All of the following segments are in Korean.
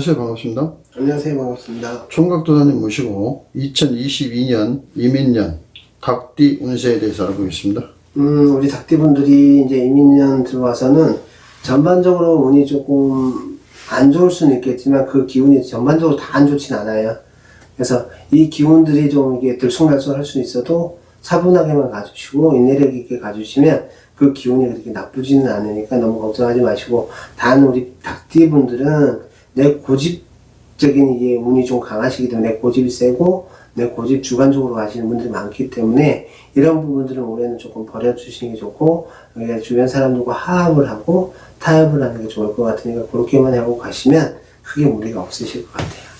안녕하세요. 반갑습니다. 안녕하세요. 반갑습니다. 총각도사님 모시고 2022년 이민년 닭띠 운세에 대해서 알아보겠습니다. 음, 우리 닭띠분들이 이제 이민년 들어와서는 전반적으로 운이 조금 안 좋을 수는 있겠지만 그 기운이 전반적으로 다 안 좋진 않아요. 그래서 이 기운들이 좀 이게 들쑥날쑥 할 수 있어도 차분하게만 가주시고 인내력 있게 가주시면 그 기운이 그렇게 나쁘지는 않으니까 너무 걱정하지 마시고 단 우리 닭띠분들은 내 고집적인 이게 운이 좀 강하시기 때문에 내 고집이 세고 내 고집 주관적으로 가시는 분들이 많기 때문에 이런 부분들은 올해는 조금 버려주시는 게 좋고 주변 사람들과 화합을 하고 타협을 하는 게 좋을 것 같으니까 그렇게만 하고 가시면 크게 무리가 없으실 것 같아요.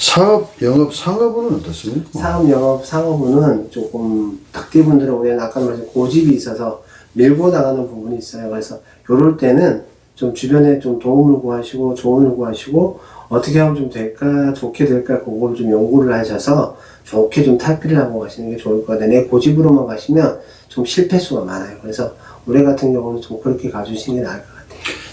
사업, 영업, 상업은 어떻습니까? 사업, 영업, 상업은 조금 닭띠분들은 올해는 아까 말씀 고집이 있어서 밀고 나가는 부분이 있어요. 그래서 요럴 때는 좀 주변에 좀 도움을 구하시고 조언을 구하시고 어떻게 하면 좀 될까 좋게 될까 그걸 좀 연구를 하셔서 좋게 좀 탈피를 하고 가시는 게 좋을 것 같아요. 내 고집으로만 가시면 좀 실패수가 많아요. 그래서 올해 같은 경우는 좀 그렇게 가주시는 게 나을 것 같아요.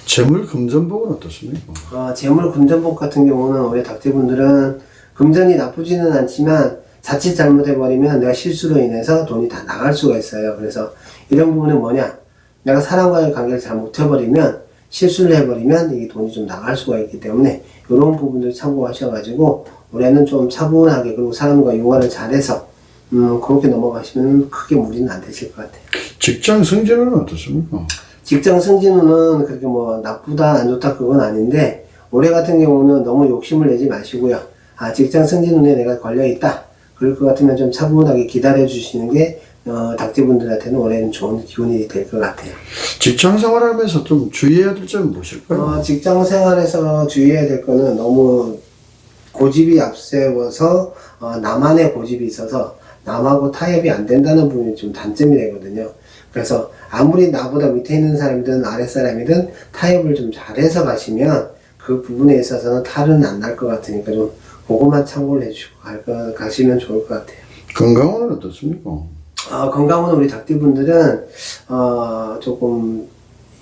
재물, 금전복은 어떻습니까? 어, 재물 금전복 같은 경우는 올해 닭띠분들은 금전이 나쁘지는 않지만 자칫 잘못해버리면 내가 실수로 인해서 돈이 다 나갈 수가 있어요. 그래서 이런 부분은 뭐냐? 내가 사람과의 관계를 잘 못해버리면 실수를 해버리면 이게 돈이 좀 나갈 수가 있기 때문에 이런 부분들 참고하셔가지고 올해는 좀 차분하게 그리고 사람과 융화를 잘해서 음, 그렇게 넘어가시면 크게 무리는 안 되실 것 같아요. 직장 승진은 어떻습니까? 직장 승진운은 그렇게 뭐 나쁘다 안 좋다 그건 아닌데 올해 같은 경우는 너무 욕심을 내지 마시고요. 아 직장 승진운에 내가 걸려 있다. 그럴 것 같으면 좀 차분하게 기다려 주시는 게 어, 닭띠분들한테는 올해는 좋은 기운이 될 것 같아요. 직장 생활하면서 좀 주의해야 될 점은 무엇일까요? 어, 직장 생활에서 주의해야 될 거는 너무 고집이 앞세워서 어, 나만의 고집이 있어서 남하고 타협이 안 된다는 부분이 좀 단점이 되거든요. 그래서 아무리 나보다 밑에 있는 사람이든 아랫사람이든 타협을 좀 잘해서 가시면 그 부분에 있어서는 탈은 안 날 것 같으니까 좀 그것만 참고를 해주시고 갈 거, 가시면 좋을 것 같아요. 건강은 어떻습니까? 어, 건강은 우리 닭띠분들은 어, 조금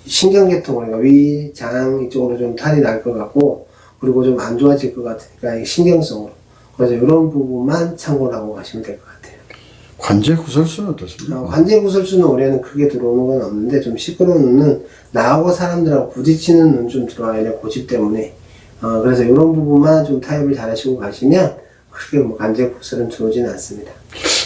신경계통 그러니까 위, 장 이쪽으로 좀 탈이 날 것 같고 그리고 좀 안 좋아질 것 같으니까 이 신경성으로 그래서 이런 부분만 참고를 하고 가시면 될 것 같아요. 관제 구설수는 어떻습니까? 어, 관제 구설수는 올해는 크게 들어오는 건 없는데 좀 시끄러운 눈은 나하고 사람들하고 부딪히는 눈 좀 들어와야 돼 고집 때문에 어, 그래서 이런 부분만 좀 타협을 잘 하시고 가시면 크게 뭐 관제 구설은 들어오지는 않습니다.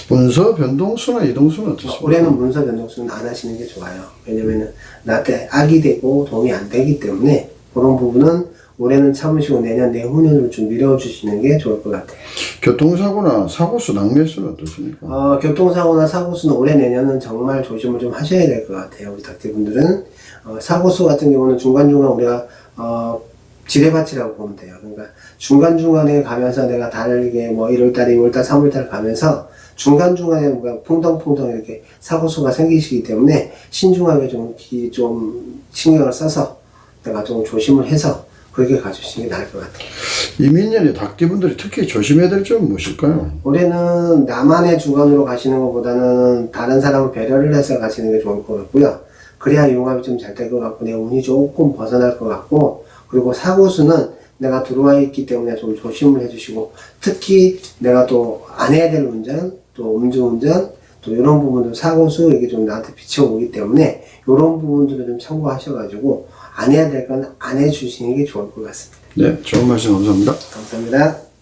문서 변동수나 이동수는 어떻습니까? 어, 올해는 문서 변동수는 안 하시는 게 좋아요. 왜냐면은 나한테 악이 되고 도움이 안 되기 때문에 그런 부분은 올해는 참으시고 내년 내후년으로 좀 밀어주시는 게 좋을 것 같아요. 교통사고나 사고수, 낭매수는 어떻습니까? 어, 교통사고나 사고수는 올해 내년은 정말 조심을 좀 하셔야 될 것 같아요. 우리 닭띠분들은 어, 사고수 같은 경우는 중간중간 우리가 어, 지뢰밭이라고 보면 돼요. 그러니까 중간중간에 가면서 내가 달게 뭐 1월달, 2월달, 3월달 가면서 중간중간에 뭔가 풍덩풍덩 이렇게 사고수가 생기시기 때문에 신중하게 좀, 기, 좀 신경을 써서 내가 좀 조심을 해서 그렇게 가주시는 게 나을 것 같아요. 이민년에 닭띠분들이 특히 조심해야 될 점은 무엇일까요? 올해는 나만의 주관으로 가시는 것보다는 다른 사람을 배려를 해서 가시는 게 좋을 것 같고요. 그래야 융합이 좀 잘 될 것 같고, 내 운이 조금 벗어날 것 같고, 그리고 사고수는 내가 들어와 있기 때문에 좀 조심을 해주시고, 특히 내가 또 안 해야 될 운전, 또 음주운전, 또 이런 부분들 사고수 이게 좀 나한테 비춰오기 때문에 이런 부분들을 좀 참고하셔가지고 안 해야 될 건 안 해주시는 게 좋을 것 같습니다. 네, 좋은 말씀 감사합니다. 감사합니다.